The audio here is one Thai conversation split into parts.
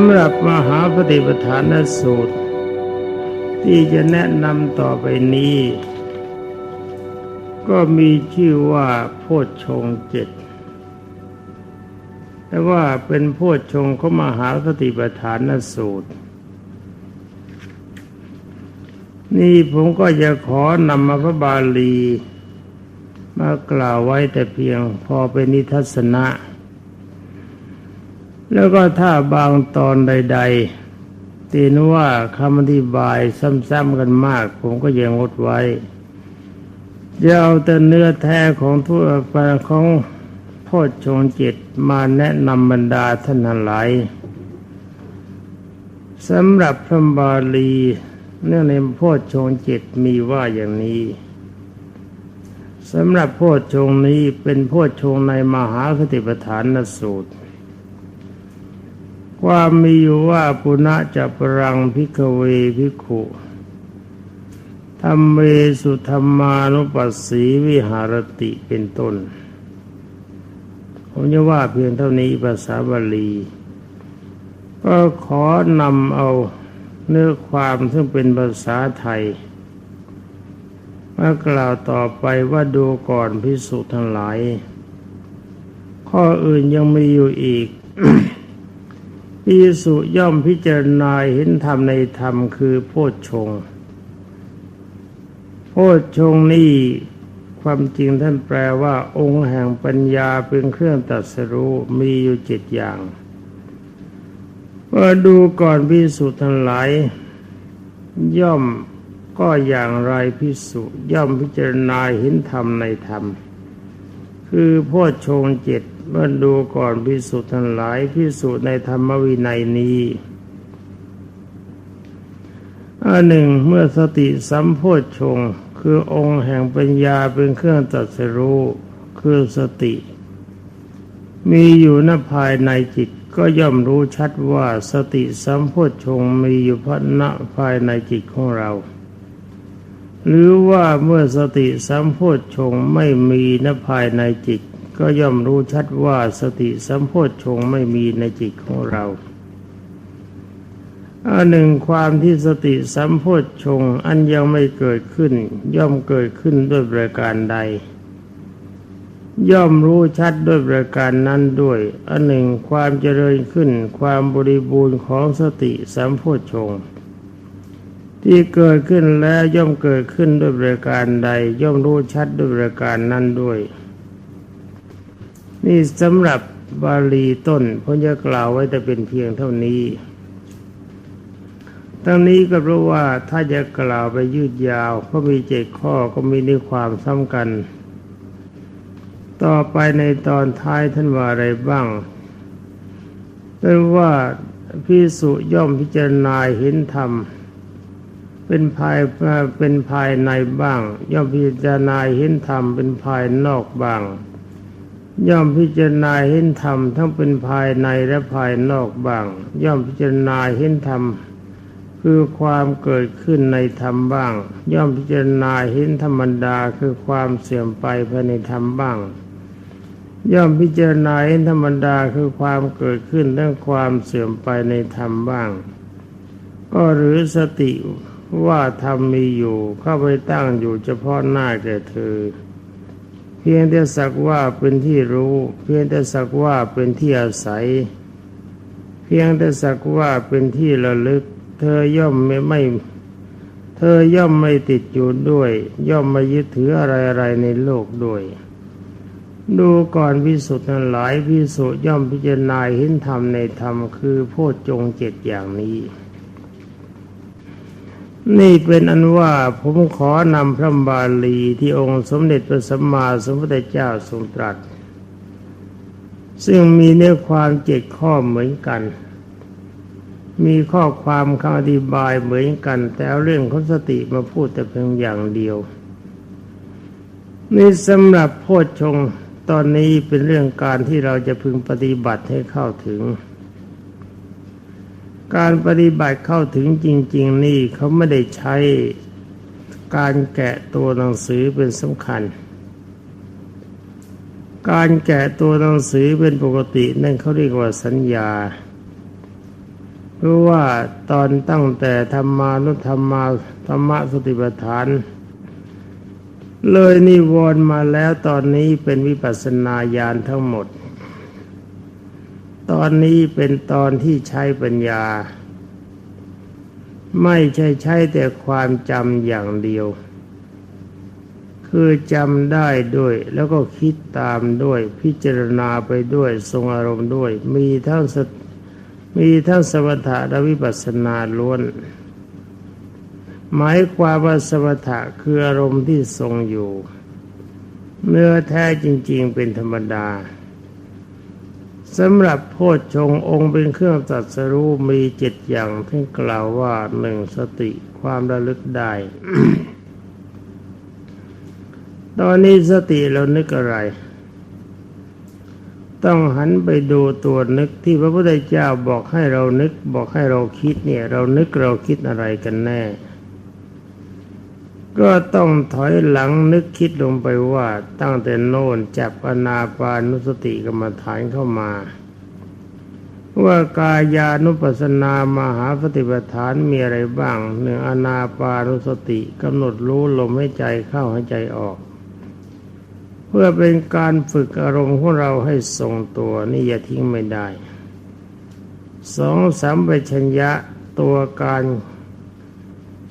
ำหรับมหาปฏิปทานสูตร ที่จะแนะนำต่อไปนี้ ก็มีชื่อว่าโพชฌงเจ็ดแต่ว่าเป็นโพชฌงค์ของมหาปฏิปทานสูตร นี่ผมก็จะขอนำมาพระบาลี มากล่าวไว้แต่เพียงพอเป็นนิทัศนะ แล้วก็ถ้าบางตอนใด ๆ ตีนว่าคำอธิบายซ้ำๆกันมาก ผมก็ยังงดไว้จะเอาแต่เนื้อแท้ของทั่วไปของโพชฌงจิตมาแนะนำบรรดาท่านหลายสำหรับพระบาลีเนื่องในโพชฌงจิตมีว่าอย่างนี้สำหรับโพชฌงนี้เป็นโพชฌงในมหาคติปฐานนสูตร ความมีอยู่ว่าปุณะจะปรังพิกเวพิขุธรรมเมสุธรรมานุปัสสีวิหารติเป็นต้น ผมจะว่าเพียงเท่านี้ภาษาบาลี ก็ขอนำเอาเนื้อความซึ่งเป็นภาษาไทยมากล่าวต่อไปว่าดูก่อนพิสุทั้งหลาย ข้ออื่นยังมีอยู่อีก พิสุย่อมพิจารณาเห็นธรรมในธรรมคือโพชฌงโพชฌงนี่ความจริงท่านแปลว่า องค์แห่งปัญญาเป็นเครื่องตัดสรู้มีอยู่เจ็ดอย่างว่าดูก่อนพิสุทั้งหลาย ย่อมก็อย่างไรพิสุย่อมพิจารณาเห็นธรรมในธรรม คือโพชฌงเจ็ด เมื่อดูก่อนพิสุทั้งหลายพิสุในธรรมวินัยนี้อันหนึ่งเมื่อสติสัมโพชฌงคือองค์แห่งปัญญาเป็นเครื่องตัดสรู้คือสติ มีอยู่ณภายในจิตก็ย่อมรู้ชัดว่าสติสัมโพชฌงมีอยู่พณภายในจิตของเรา หรือว่าเมื่อสติสัมโพชฌงไม่มีณภายในจิต ก็ย่อมรู้ชัดว่าสติสัมโพชฌงค์ไม่มีในจิตของเราอันหนึ่งความที่สติสัมโพชฌงค์อันยังไม่เกิดขึ้น ย่อมเกิดขึ้นด้วยประการใด ย่อมรู้ชัดด้วยประการนั้นด้วยอันหนึ่งความเจริญขึ้น ความบริบูรณ์ของสติสัมโพชฌงค์ที่เกิดขึ้นแล้วย่อมเกิดขึ้นด้วยประการใด ย่อมรู้ชัดด้วยประการนั้นด้วย นี่สำหรับบาลีต้นผมจะกล่าวไว้แต่เป็นเพียงเท่านี้ทั้งนี้ก็เพราะว่าถ้าจะกล่าวไปยืดยาวก็มีเจ็ดข้อก็มีในความซ้ำกันต่อไปในตอนท้ายท่านว่าอะไรบ้างเป็นว่าพิสุย่อมพิจารณาเห็นธรรม เป็นภายเป็นภายในบ้าง ย่อมพิจารณาเห็นธรรมเป็นภายนอกบ้าง ย่อมพิจารณาเห็นธรรมทั้งเป็นภายในและภายนอกบ้าง ย่อมพิจารณาเห็นธรรมคือความเกิดขึ้นในธรรมบ้าง ย่อมพิจารณาเห็นธรรมดาคือความเสื่อมไปภายในธรรมบ้าง ย่อมพิจารณาเห็นธรรมดาคือความเกิดขึ้นและความเสื่อมไปในธรรมบ้าง ก็หรือสติว่าธรรมมีอยู่เข้าไปตั้งอยู่เฉพาะหน้าแก่เธอ เพียงแต่สักว่าเป็นที่รู้ เพียงแต่สักว่าเป็นที่อาศัย เพียงแต่สักว่าเป็นที่ระลึก เธอย่อมไม่ไม่ เธอย่อมไม่ติดอยู่ด้วย ย่อมไม่ยึดถืออะไรอะไรในโลกด้วย ดูก่อนพิสุทธิ์ทั้งหลายพิสุย่อมพิจารณาเห็นธรรมในธรรมคือโพชฌงเจ็ดอย่างนี้ นี่เป็นอันว่าผมขอนำพระบาลีที่องค์สมเด็จพระสัมมาสัมพุทธเจ้าทรงตรัส ซึ่งมีเนื้อความเจ็ดข้อเหมือนกัน มีข้อความคำอธิบายเหมือนกัน แต่เอาเรื่องของสติมาพูดแต่เพียงอย่างเดียวนี่สำหรับโพชฌงตอนนี้เป็นเรื่องการที่เราจะพึงปฏิบัติให้เข้าถึง การปฏิบัติเข้าถึงจริง ๆ นี่เขาไม่ได้ใช้การแกะตัวหนังสือเป็นสำคัญ การแกะตัวหนังสือเป็นปกตินั่นเขาเรียกว่าสัญญา เพราะว่าตอนตั้งแต่ธรรมานุธรรมาธรรมะสติปัฏฐาน เลยนิวรณ์มาแล้วตอนนี้เป็นวิปัสสนาญาณทั้งหมด ตอนนี้เป็นตอนที่ใช้ปัญญา ไม่ใช่ใช้แต่ความจำอย่างเดียว คือจำได้ด้วยแล้วก็คิดตามด้วยพิจารณาไปด้วยทรงอารมณ์ด้วย มีทั้งสมีทั้งสมถะและวิปัสสนาล้วน หมายความว่าสมถะคืออารมณ์ที่ทรงอยู่ เนื้อแท้จริง ๆ เป็นธรรมดา สำหรับโพชฌงองค์เป็นเครื่องตัดสรู้มีเจ็ดอย่างที่กล่าวว่าหนึ่งสติความระลึกได้ ตอนนี้สติเรานึกอะไร ต้องหันไปดูตัวนึกที่พระพุทธเจ้าบอกให้เรานึกบอกให้เราคิดเนี่ย เรานึกเราคิดอะไรกันแน่ ก็ต้องถอยหลังนึกคิดลงไปว่าตั้งแต่โน่นจับอนาปานุสติกรรมฐานเข้ามา ว่ากายานุปัสนามหาปฏิปทานมีอะไรบ้างหนึ่งอนาปานุสติกำหนดรู้ลมให้ใจเข้าให้ใจออก เพื่อเป็นการฝึกอารมณ์ของเราให้ทรงตัวนี่อย่าทิ้งไม่ได้สองสัมปชัญญะตัวการ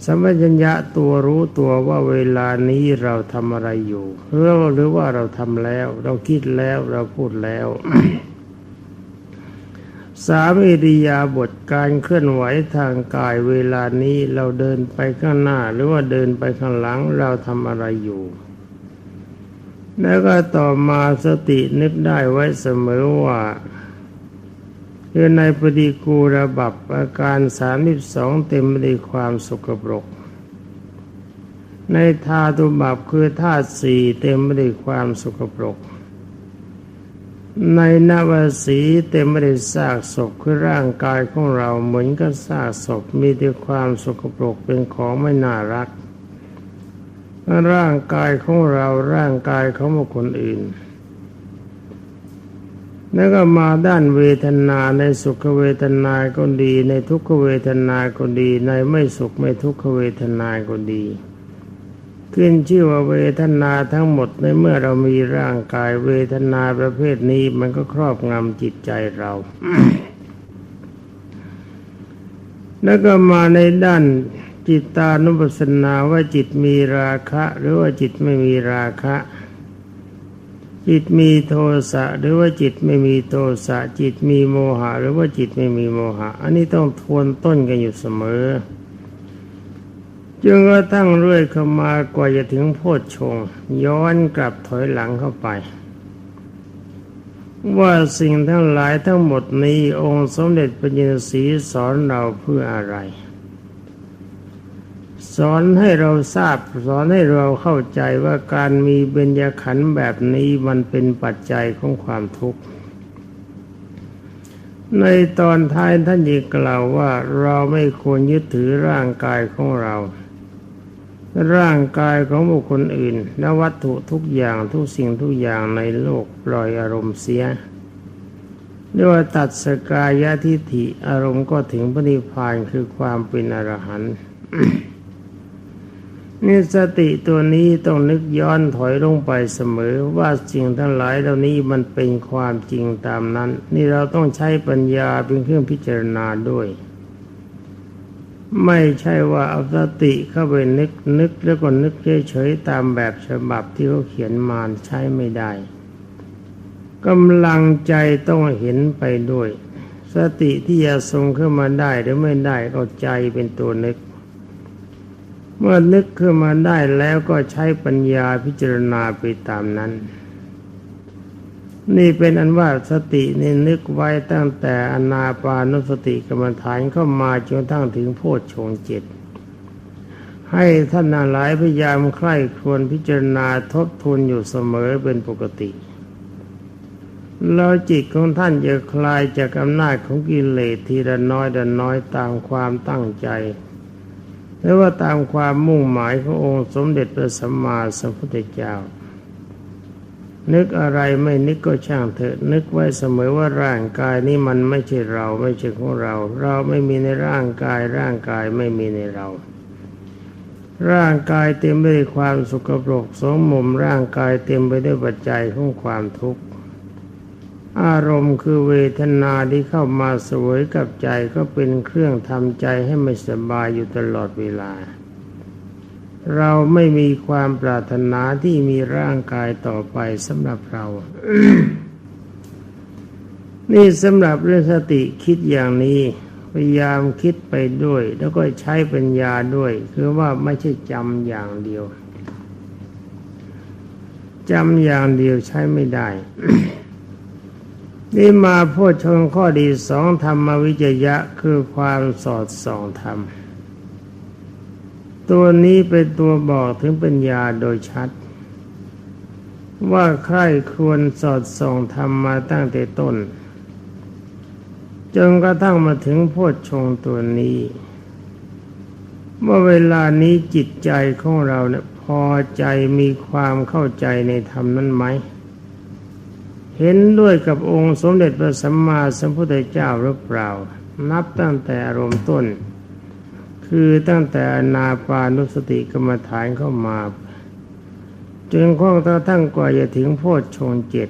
สัมปชัญญะตัวรู้ตัวว่าเวลานี้เราทำอะไรอยู่หรือหรือว่าเราทำแล้ว เราคิดแล้วเราพูดแล้วสามอิริยาบถการเคลื่อนไหวทางกายเวลานี้เราเดินไปข้างหน้า หรือว่าเดินไปข้างหลังเราทำอะไรอยู่ แล้วก็ต่อมาสตินึกได้ไว้เสมอว่า คือในปฏิกูระบับอาการสามสิบสองเต็มไปด้วยความสกปรก ในธาตุบับคือธาตุสี่เต็มไปด้วยความสกปรก ในนวสีเต็มไปด้วยซากศพคือร่างกายของเราเหมือนกับซากศพมีแต่ความสกปรกเป็นของไม่น่ารัก ร่างกายของเราร่างกายของบุคคลอื่น แล้วก็มาด้านเวทนาในสุขเวทนาก็ดี ในทุกขเวทนาก็ดี ในไม่สุขไม่ทุกขเวทนาก็ดี ขึ้นชื่อว่าเวทนาทั้งหมดในเมื่อเรามีร่างกายเวทนาประเภทนี้มันก็ครอบงำจิตใจเรา แล้วก็มาในด้านจิตตานุปัสสนาว่าจิตมีราคะ หรือว่าจิตไม่มีราคะ จิตมีโทสะหรือว่าจิตไม่มีโทสะจิตมีโมหะหรือว่าจิตไม่มีโมหะ อันนี้ต้องทวนต้นกันอยู่เสมอจนกระทั่งเรื่อยเข้ามากว่าจะถึงโพชฌงย้อนกลับถอยหลังเข้าไป ว่าสิ่งทั้งหลายทั้งหมดนี้องค์สมเด็จพระยินสีสอนเราเพื่ออะไร สอนให้เราทราบ สอนให้เราเข้าใจว่าการมีเบญญขันธ์แบบนี้มันเป็นปัจจัยของความทุกข์ ในตอนท้ายท่านยังกล่าวว่าเราไม่ควรยึดถือร่างกายของเรา ร่างกายของบุคคลอื่นและวัตถุทุกอย่างทุกสิ่งทุกอย่างในโลกปล่อยอารมณ์เสียเรียกว่าตัดสกายทิฏฐิอารมณ์ก็ถึงพระนิพพานคือความเป็นอรหันต์ นี่สติตัวนี้ต้องนึกย้อนถอยลงไปเสมอว่าสิ่งทั้งหลายเหล่านี้มันเป็นความจริงตามนั้น นี่เราต้องใช้ปัญญาเป็นเครื่องพิจารณาด้วย ไม่ใช่ว่าเอาสติเข้าไปนึกนึกแล้วก็นึกเฉยๆตามแบบฉบับที่เขาเขียนมาใช้ไม่ได้กำลังใจต้องเห็นไปด้วย สติที่จะทรงขึ้นมาได้หรือไม่ได้ก็ใจเป็นตัวนึก เมื่อนึกขึ้นมาได้แล้วก็ใช้ปัญญาพิจารณาไปตามนั้น นี่เป็นอันว่าสตินี่นึกไว้ตั้งแต่อนาปานุสติกรรมฐานเข้ามาจนทั้งถึงโพชฌงเจ็ดให้ท่านหลายพยายามใคร่ครวญพิจารณาทบทวนอยู่เสมอเป็นปกติ แล้วจิตของท่านจะคลายจากอำนาจของกิเลสทีละน้อยละน้อยตามความตั้งใจ หรือว่าตามความมุ่งหมายขององค์สมเด็จพระสัมมาสัมพุทธเจ้า นึกอะไรไม่นึกก็ช่างเถอะ นึกไว้เสมอว่าร่างกายนี้มันไม่ใช่เราไม่ใช่ของเรา เราไม่มีในร่างกาย ร่างกายไม่มีในเรา ร่างกายเต็มไปด้วยความสุขปรกสมมุมร่างกายเต็มไปด้วยปัจจัยของความทุกข์ อารมณ์คือเวทนาที่เข้ามาสวยกับใจก็เป็นเครื่องทำใจให้ไม่สบายอยู่ตลอดเวลา เราไม่มีความปรารถนาที่มีร่างกายต่อไปสำหรับเรา นี่สำหรับเรื่องสติคิดอย่างนี้พยายามคิดไปด้วย แล้วก็ใช้ปัญญาด้วย คือว่าไม่ใช่จำอย่างเดียวจำอย่างเดียวใช้ไม่ได้ นี่มาพูดชงข้อดีสองธรรมวิจยะคือความสอดส่องธรรม ตัวนี้เป็นตัวบอกถึงปัญญาโดยชัด ว่าใครควรสอดส่องธรรมมาตั้งแต่ต้นจนกระทั่งมาถึงโพชฌงตัวนี้ว่าเวลานี้จิตใจของเราเนี่ยพอใจมีความเข้าใจในธรรมนั้นไหม เห็นด้วยกับองค์สมเด็จพระสัมมาสัมพุทธเจ้าหรือเปล่า นับตั้งแต่อารมณ์ต้น คือตั้งแต่นาปานุสติกรรมฐานเข้ามาจนข้องตาทั้งกว่าจะถึงโพชฌงเจ็ด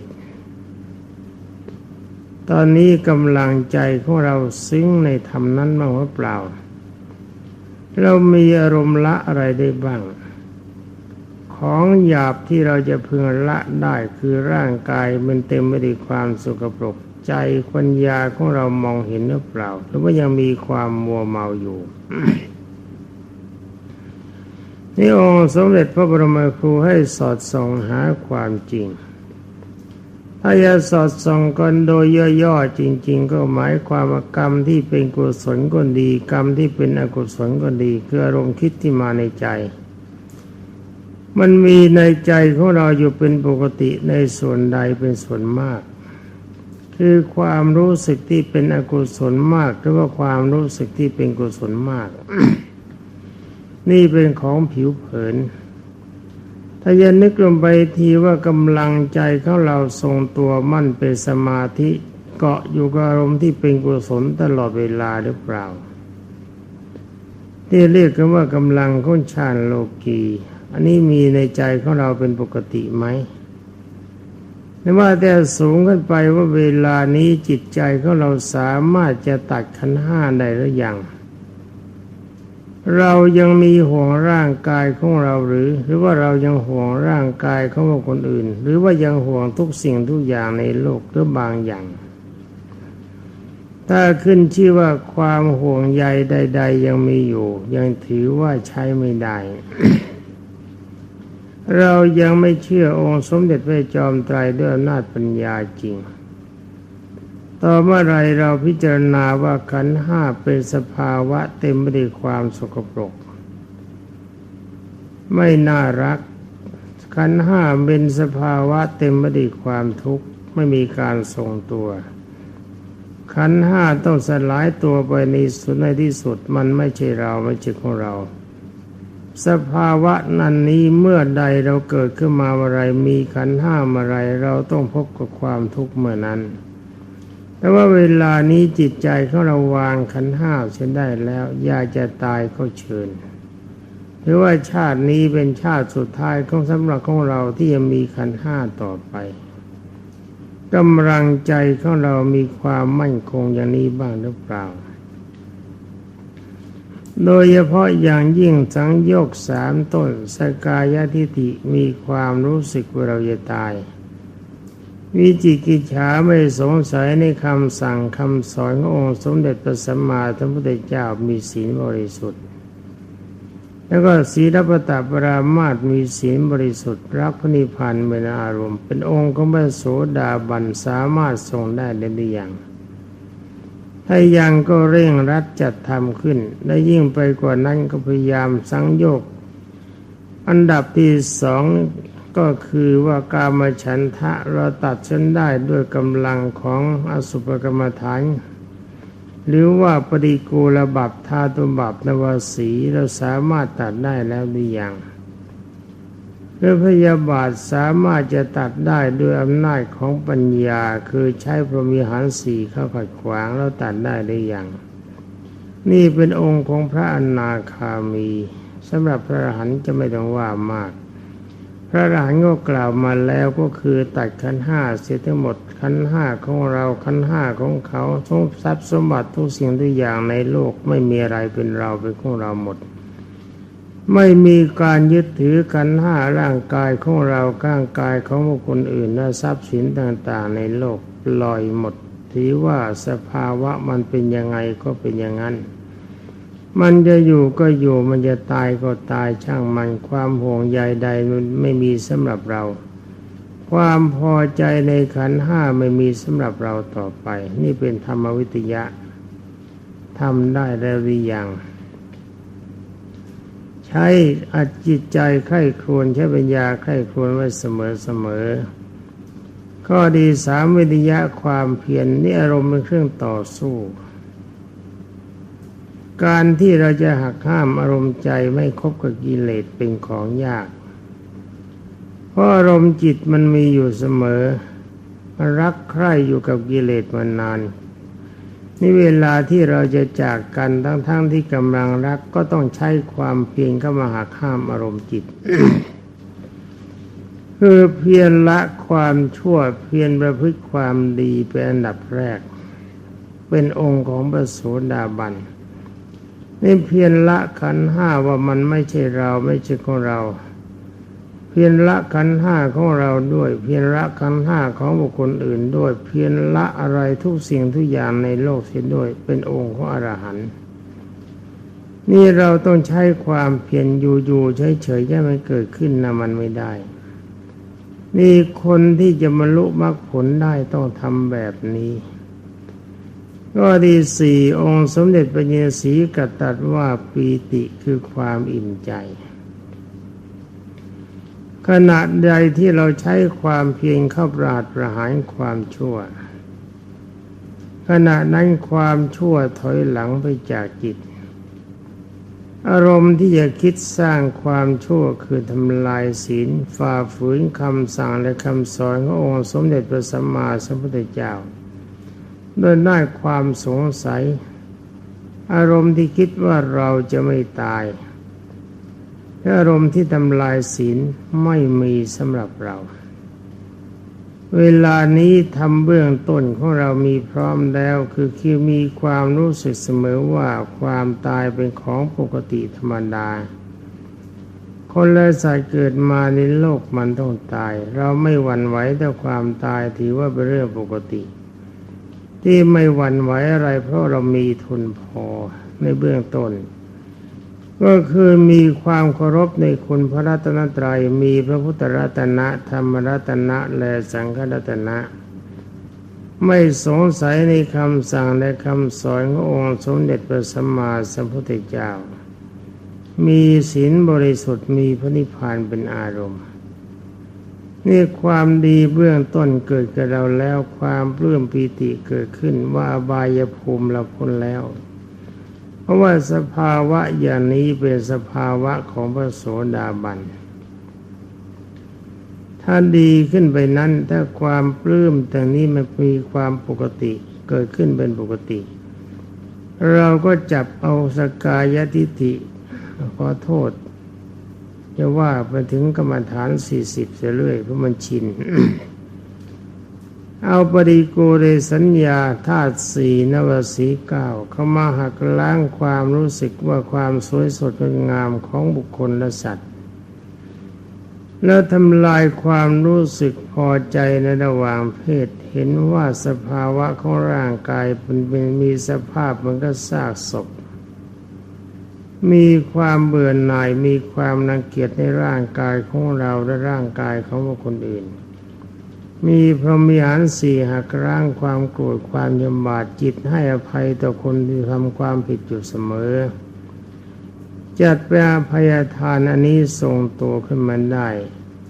ตอนนี้กำลังใจของเราซึ้งในธรรมนั้นบ้าหรือเปล่า เรามีอารมณ์ละอะไรได้บ้าง ของหยาบที่เราจะพึงละได้คือร่างกายมันเต็มไปด้วยความสุขปรกใจปัญญาของเรามองเห็นหรือเปล่า หรือว่ายังมีความมัวเมาอยู่นี่องค์สมเด็จพระบรมครูให้สอดส่องหาความจริง ถ้าจะสอดส่องกันโดยย่อๆจริง ๆ ก็หมายความว่ากรรมที่เป็นกุศลก็ดี กรรมที่เป็นอกุศลก็ดีคืออารมณ์คิดที่มาในใจ มันมีในใจของเราอยู่เป็นปกติในส่วนใดเป็นส่วนมาก คือความรู้สึกที่เป็นอกุศลมากหรือว่าความรู้สึกที่เป็นกุศลมาก นี่เป็นของผิวเผิน ถ้าจะนึกลงไปทีว่ากำลังใจของเราทรงตัวมั่นเป็นสมาธิเกาะอยู่กับอารมณ์ที่เป็นกุศลตลอดเวลาหรือเปล่า ที่เรียกกันว่ากำลังของฌานโลกี อันนี้มีในใจของเราเป็นปกติไหมไม่ว่าแต่สูงขึ้นไปว่าเวลานี้จิตใจของเราสามารถจะตัดขันห้าได้หรือยัง เรายังมีห่วงร่างกายของเราหรือ หรือว่าเรายังห่วงร่างกายของคนอื่น หรือว่ายังห่วงทุกสิ่งทุกอย่างในโลกหรือบางอย่าง ถ้าขึ้นชื่อว่าความห่วงใยใด ๆ ยังมีอยู่ ยังถือว่าใช้ไม่ได้ เรายังไม่เชื่อองค์สมเด็จพระจอมไตรด้วยอำนาจปัญญาจริง ต่อเมื่อไรเราพิจารณาว่าขันห้าเป็นสภาวะเต็มไปด้วยความสกปรก ไม่น่ารัก ขันห้าเป็นสภาวะเต็มไปด้วยความทุกข์ไม่มีการทรงตัว ขันห้าต้องสลายตัวไปในสุดในที่สุดมันไม่ใช่เราไม่ใช่ของเรา สภาวะนั้นนี้เมื่อใดเราเกิดขึ้นมาอะไรมีขันห้าอะไรเราต้องพบกับความทุกข์เมื่อนั้น แต่ว่าเวลานี้จิตใจเของเราวางขันห้าเช่นได้แล้วอยากจะตายก็เชิญ หรือว่าชาตินี้เป็นชาติสุดท้ายของสำหรับของเราที่ยังมีขันห้าต่อไปกำลังใจของเรามีความมั่นคงอย่างนี้บ้างหรือเปล่า โดยเฉพาะอย่างยิ่งสังโยกสามต้นสกายทิฏฐิมีความรู้สึกว่าเราจะตาย วิจิกิจฉาไม่สงสัยในคำสั่งคำสอนขององค์สมเด็จพระสัมมาสัมพุทธเจ้ามีศีลบริสุทธิ์ แล้วก็ศีลปตปรามาตมีศีลบริสุทธิ์ รักพระนิพพานเป็นอารมณ์ เป็นองค์ของพระโสดาบันสามารถทรงได้หรือยัง ถ้ายังก็เร่งรัดจัดทำขึ้น และยิ่งไปกว่านั้นก็พยายามสังโยก อันดับที่สองก็คือว่ากามฉันทะเราตัดฉันได้ด้วยกำลังของอสุภกรรมฐาน หรือว่าปฏิกูลบับธาตุบับนวสีเราสามารถตัดได้แล้วหรือยัง พระพยาบาทสามารถจะตัดได้ด้วยอำนาจของปัญญาคือใช้พรหมีหารสี่เข้าขัดขวางแล้วตัดได้ได้อย่างนี่เป็นองค์ของพระอนาคามีสำหรับพระอรหันต์จะไม่ต้องว่ามาก พระอรหันต์ก็กล่าวมาแล้วก็คือตัดขันห้าเสียทั้งหมดขันห้าของเราขันห้าของเขาทงทรัพย์สมบัติทุกสิ่งทุกอย่างในโลกไม่มีอะไรเป็นเราเป็นของเราหมด ไม่มีการยึดถือกันห้าร่างกายของเราข้างกายของบุคคลอื่นและทรัพย์สินต่างๆ ในโลกลอยหมดถือว่าสภาวะมันเป็นยังไงก็เป็นอย่างนั้น มันจะอยู่ก็อยู่มันจะตายก็ตายช่างมันความห่วงใยใดมันไม่มีสำหรับเรา ความพอใจในขันห้าไม่มีสำหรับเราต่อไป นี่เป็นธรรมวิทยะทำได้แล้วหรือยัง ใช้อัดจิตใจไข้ครวนใช้ปัญญาไข้ครวนไว้เสมอเสมอข้อดีสามวิทยะความเพียรนนี่อารมณ์เป็นเครื่องต่อสู้ การที่เราจะหักห้ามอารมณ์ใจไม่คบกับกิเลสเป็นของยาก เพราะอารมณ์จิตมันมีอยู่เสมอรักใคร่อยู่กับกิเลสมานาน นี่เวลาที่เราจะจากกันทั้งๆทที่กำลังรักก็ต้องใช้ความเพียรเข้ามาหักห้ามอารมณ์จิต คือเพียรละความชั่วเพียรประพฤติความดีเป็นอันดับแรก เป็นองค์ของพระโสดาบันนี่เพียรละขันห้าว่ามันไม่ใช่เราไม่ใช่ของเรา เพียรละขันห้าของเราด้วย เพียรละขันห้าของบุคคลอื่นด้วย เพียรละอะไรทุกสิ่งทุกอย่างในโลกเสียด้วย เป็นองค์ของอรหันต์นี่เราต้องใช้ความเพียรอยู่ๆเฉยๆแค่มันเกิดขึ้นนะมันไม่ได้ นี่คนที่จะบรรลุมรรคผลได้ต้องทำแบบนี้ก็ดีสี่องค์สมเด็จพระเยสีกัตตัดว่าปีติคือความอิ่มใจ ขณะใดที่เราใช้ความเพียรเข้าปราดประหารความชั่ว ขณะนั้นความชั่วถอยหลังไปจากจิต อารมณ์ที่จะคิดสร้างความชั่วคือทำลายศีลฝ่าฝืนคำสั่งและคำสอนขององค์สมเด็จพระสัมมาสัมพุทธเจ้าโดยได้ความสงสัย อารมณ์ที่คิดว่าเราจะไม่ตาย อารมณ์ที่ทำลายศีลไม่มีสำหรับเรา เวลานี้ทำเบื้องต้นของเรามีพร้อมแล้วคือคือมีความรู้สึกเสมอว่าความตายเป็นของปกติธรรมดา คนและสัตว์เกิดมาในโลกมันต้องตาย เราไม่หวั่นไหวแต่ความตายถือว่าเป็นเรื่องปกติ ที่ไม่หวั่นไหวอะไรเพราะเรามีทุนพอในเบื้องต้น ก็คือมีความเคารพในคุณพระรัตนตรยัยมีพระพุทธรัตนะธรรมรัตนะและสังฆรัตนะไม่สงสัยในคำสั่งและคำสอนขององค์สมเด็จพระสัมมาสัมพุทธเจ้า มีศีลบริสุทธิ์มีพระนิพพานเป็นอารมณ์ นี่ความดีเบื้องต้นเกิดกับเราแล้วความปลื้มปีติเกิดขึ้นว่าบายภูมิเราพ้นแล้ว ราะว่าสภาวะอย่างนี้เป็นสภาวะของพระโสดาบัน ถ้าดีขึ้นไปนั้น ถ้าความปลื้มแต่นี้มันมีความปกติเกิดขึ้นเป็นปกติ เราก็จับเอาสกายทิฏฐิขอโทษจะว่าไปถึงกรรมฐานสี่สิบเสียเรื่อยเพราะมันชิน เอาปริโกเรสัญญาธาตุสี่นวสีเก้าเข้ามาหักล้างความรู้สึกว่าความสวยสดงดงามของบุคคลและสัตว์ แล้วทำลายความรู้สึกพอใจในระหว่างเพศเห็นว่าสภาวะของร่างกายเป็นมีสภาพมันก็ซากศพมีความเบื่อหน่ายมีความนังเกียจในร่างกายของเราและร่างกายของบุคคลอื่น มีพรหมีหารสี่หักร่างความโกรธความยำบาดจิตให้อภัยต่อคนที่ทำความผิดอยู่เสมอ จัดแปลพยาทานอันนี้ทรงตัวขึ้นมาได้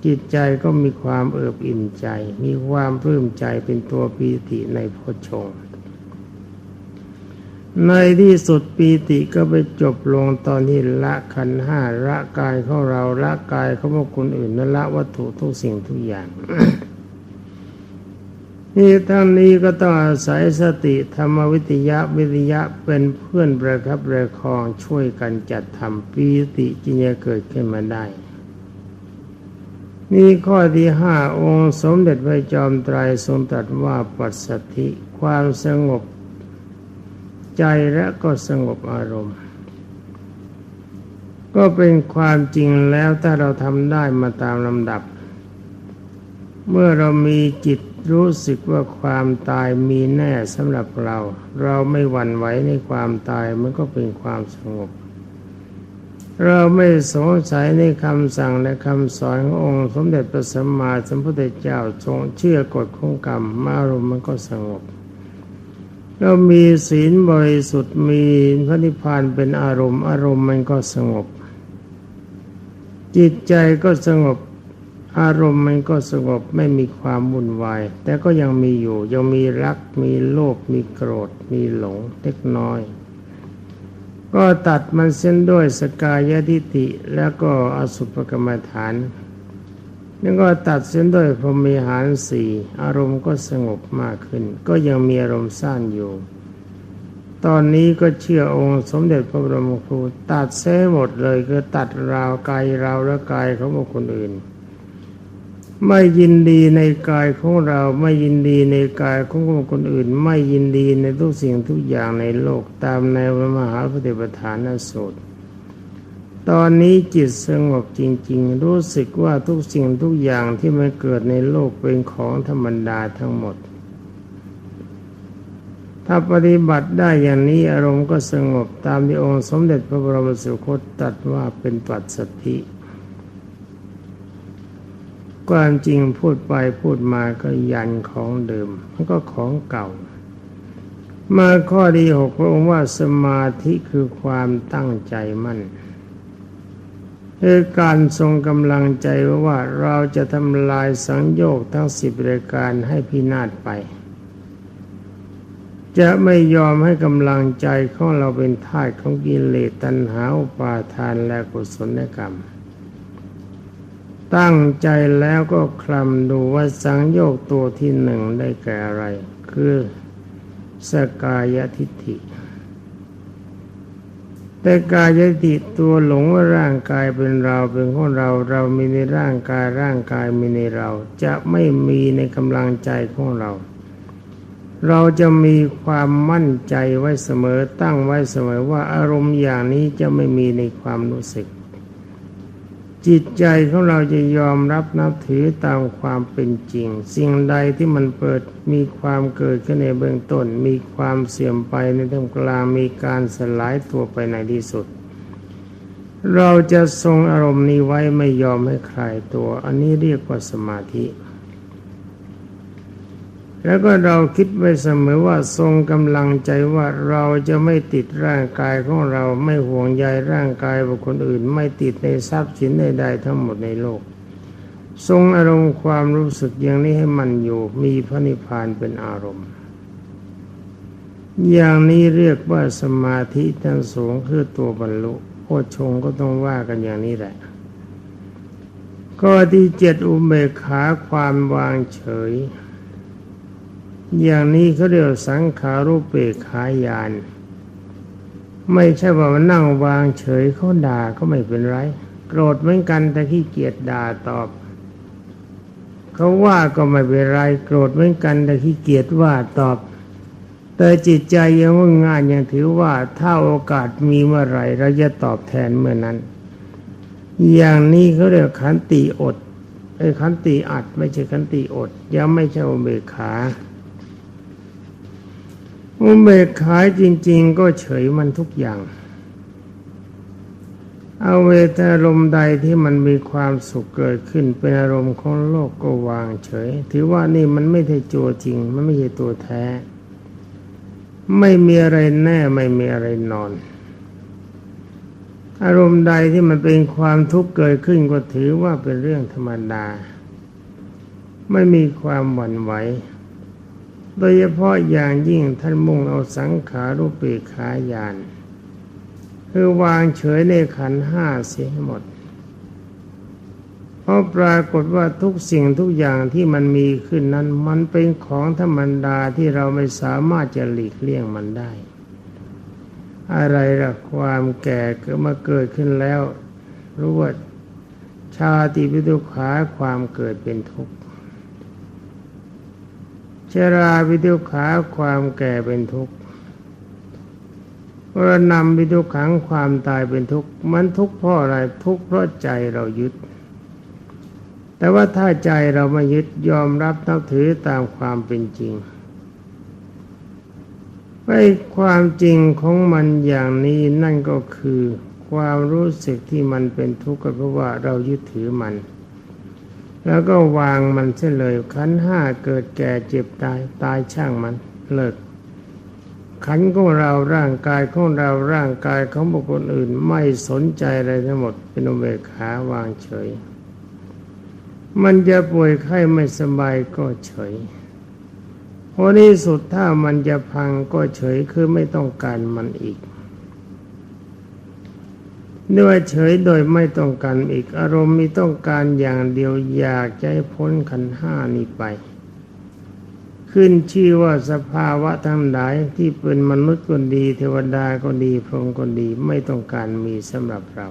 จิตใจก็มีความเอิบอิ่มใจ มีความปลื้มใจเป็นตัวปีติในโพชฌงในที่สุดปีติก็ไปจบลงตอนที่ละขันห้าละกายของเราละกายของบุคคลอื่นและละวัตถุทุกสิ่งทุกอย่าง นี่ทั้งนี้ก็ต้องอาศัยสติธรรมวิทยาวิทยาเป็นเพื่อนประคับประคองช่วยกันจัดทำปีติจึงจะเกิดขึ้นมาได้ นี่ข้อที่ห้าองค์สมเด็จพระจอมไตรทรงตรัสว่าปัสสธิความสงบใจและก็สงบอารมณ์ ก็เป็นความจริงแล้วถ้าเราทำได้มาตามลำดับ เมื่อเรามีจิต รู้สึกว่าความตายมีแน่สำหรับเรา เราไม่หวั่นไหวในความตายมันก็เป็นความสงบ เราไม่สงสัยในคำสั่งและคำสอนขององค์ สมเด็จพระสัมมาสัมพุทธเจ้าทรงเชื่อกฎของกรรมมาอารมณ์มันก็สงบเรามีศีลบริสุทธิ์มีพระนิพพานเป็นอารมณ์ อารมณ์มันก็สงบ จิตใจก็สงบ อารมณ์มันก็สงบไม่มีความวุ่นวาย แต่ก็ยังมีอยู่ ยังมีรัก มีโลภมีโกรธ มีหลงเล็กน้อย ก็ตัดมันเส้นด้วยสกายทิฏฐิแล้วก็อสุภกรรมฐานแล้วก็ตัดเส้นด้วยพรหมีหารสี่อารมณ์ก็สงบมากขึ้น ก็ยังมีอารมณ์สร้างอยู่ ตอนนี้ก็เชื่อองค์สมเด็จพระบรมครูตัดเส้หมดเลยคือตัดราวกายราวและกายของบุคคลอื่น ไม่ยินดีในกายของเราไม่ยินดีในกายของคคลอื่น ไม่ยินดีในทุกสิ่งทุกอย่างในโลกตามในวมหาปฏิปทานสูตรตอนนี้จิตสงบจริง ๆ รู้สึกว่าทุกสิ่งทุกอย่างที่มันเกิดในโลกเป็นของธรรมดาทั้งหมด ถ้าปฏิบัติได้อย่างนี้อารมณ์ก็สงบตามที่องค์สมเด็จพระบรมสุคตตัดว่าเป็นปัจสติ ความจริงพูดไปพูดมาก็ยันของเดิม มันก็ของเก่า มาข้อที่หกพระองค์ว่าสมาธิคือความตั้งใจมั่นคือการทรงกำลังใจว่าเราจะทำลายสังโยกทั้งสิบรายการให้พินาศไป จะไม่ยอมให้กำลังใจของเราเป็นทาสของกิเลสตัณหาอุปาทานและกุศลกรรม ตั้งใจแล้วก็คลำดูว่าสังโยกตัวที่หนึ่งได้แก่อะไร คือสกายทิฏฐิแต่กายยติตัวหลงว่าร่างกายเป็นเราเป็นของเราเรามีในร่างกายร่างกายมีในเรา จะไม่มีในกำลังใจของเรา เราจะมีความมั่นใจไว้เสมอตั้งไว้เสมอว่าอารมณ์อย่างนี้จะไม่มีในความรู้สึก จิตใจของเราจะยอมรับนับถือตามความเป็นจริง สิ่งใดที่มันเปิดมีความเกิดขึ้นในเบื้องต้น มีความเสื่อมไปในท่ามกลางมีการสลายตัวไปในที่สุด เราจะทรงอารมณ์นี้ไว้ไม่ยอมให้คลายตัว อันนี้เรียกว่าสมาธิ แล้วก็เราคิดไว้เสมอว่าทรงกำลังใจว่าเราจะไม่ติดร่างกายของเราไม่ห่วงใยร่างกายบุคคลอื่น ไม่ติดในทรัพย์สินใดๆทั้งหมดในโลก ทรงอารมณ์ความรู้สึกอย่างนี้ให้มันอยู่มีพระนิพพานเป็นอารมณ์ อย่างนี้เรียกว่าสมาธิทั้งสูงคือตัวบรรลุโพชงก็ต้องว่ากันอย่างนี้แหละข้อที่เจ็ดอุเบกขาความวางเฉย อย่างนี้เขาเรียกสังขารุปเปกขายาน ไม่ใช่ว่ามันนั่งวางเฉยเขาด่าก็ไม่เป็นไร โกรธเหมือนกันแต่ขี้เกียจด่าตอบเขาว่าก็ไม่เป็นไรโกรธเหมือนกันแต่ขี้เกียจว่าตอบ แต่จิตใจยังว่างานยังถือว่าถ้าโอกาสมีเมื่อไรเราจะตอบแทนเมื่อนั้น อย่างนี้เขาเรียกขันติอดไอ้ขันติอัดไม่ใช่ขันติอด ยังไม่ใช่อเบกขา อุเบกขายจริง ๆ ก็เฉยมันทุกอย่าง เอาเวทอารมณ์ใดที่มันมีความสุขเกิดขึ้นเป็นอารมณ์ของโลกก็วางเฉย ถือว่านี่มันไม่ใช่ตัวจริง มันไม่ใช่ตัวแท้ ไม่มีอะไรแน่ไม่มีอะไรนอน อารมณ์ใดที่มันเป็นความทุกข์เกิดขึ้นก็ถือว่าเป็นเรื่องธรรมดา ไม่มีความหวั่นไหว โดยเฉพาะอย่างยิ่งท่านมุ่งเอาสังขารุปเปขายาน คือวางเฉยในขันห้าเสียหมด เพราะปรากฏว่าทุกสิ่งทุกอย่างที่มันมีขึ้นนั้น มันเป็นของธรรมดาที่เราไม่สามารถจะหลีกเลี่ยงมันได้ อะไรละความแก่เกิดมาเกิดขึ้นแล้วรู้ว่าชาติวิทุขาความเกิดเป็นทุกข์ ชราวิทุขาความแก่เป็นทุกข์วรนำวิทุขังความตายเป็นทุกข์มันทุกข์เพราะอะไรทุกข์เพราะใจเรายึด แต่ว่าถ้าใจเราไม่ยึดยอมรับนับถือตามความเป็นจริงไอ้ความจริงของมันอย่างนี้นั่นก็คือ ความรู้สึกที่มันเป็นทุกข์ก็เพราะว่าเรายึดถือมัน แล้วก็วางมันเสียเลยขันห้าเกิดแก่เจ็บตายตายช่างมันเลิก ขันของเราร่างกายของเราร่างกายของบุคคลอื่นไม่สนใจอะไรทั้งหมด เป็นอุเบกขาวางเฉย มันจะป่วยไข้ไม่สบายก็เฉยพอนี้สุดถ้ามันจะพังก็เฉยคือไม่ต้องการมันอีก ด้วยเฉยโดยไม่ต้องการอีกอารมณ์มีต้องการอย่างเดียวอยากจะให้พ้นขันห้านี้ไป ขึ้นชื่อว่าสภาวะทั้งหลายที่เป็นมนุษย์ก็ดี เทวดาก็ดีพรหมก็ดีไม่ต้องการมีสำหรับเรา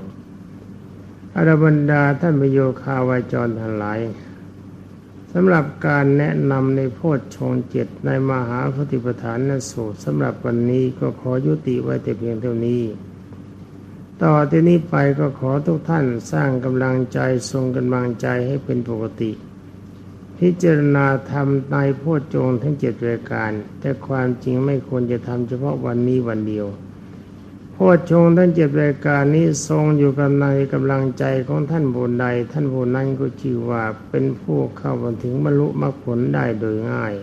อรบรรดาท่านประโยคาวาจรทั้งหลายสำหรับการแนะนำในโพชฌงเจ็ดในมหาปฏิปทานนสูตรสำหรับวันนี้ก็ขอยุติไว้แต่เพียงเท่านี้ ต่อที่นี้ไปก็ขอทุกท่านสร้างกำลังใจทรงกำลังใจให้เป็นปกติ พิจารณาทำในโพชฌงทั้งเจ็ดรายการ แต่ความจริงไม่ควรจะทำเฉพาะวันนี้วันเดียวโพชฌงทั้งเจ็ดรายการนี้ทรงอยู่กับในกำลังใจของท่านบุญใด ท่านผู้นั้นก็ชื่อว่าเป็นผู้เข้าถึงบรรลุมรรคผลได้โดยง่าย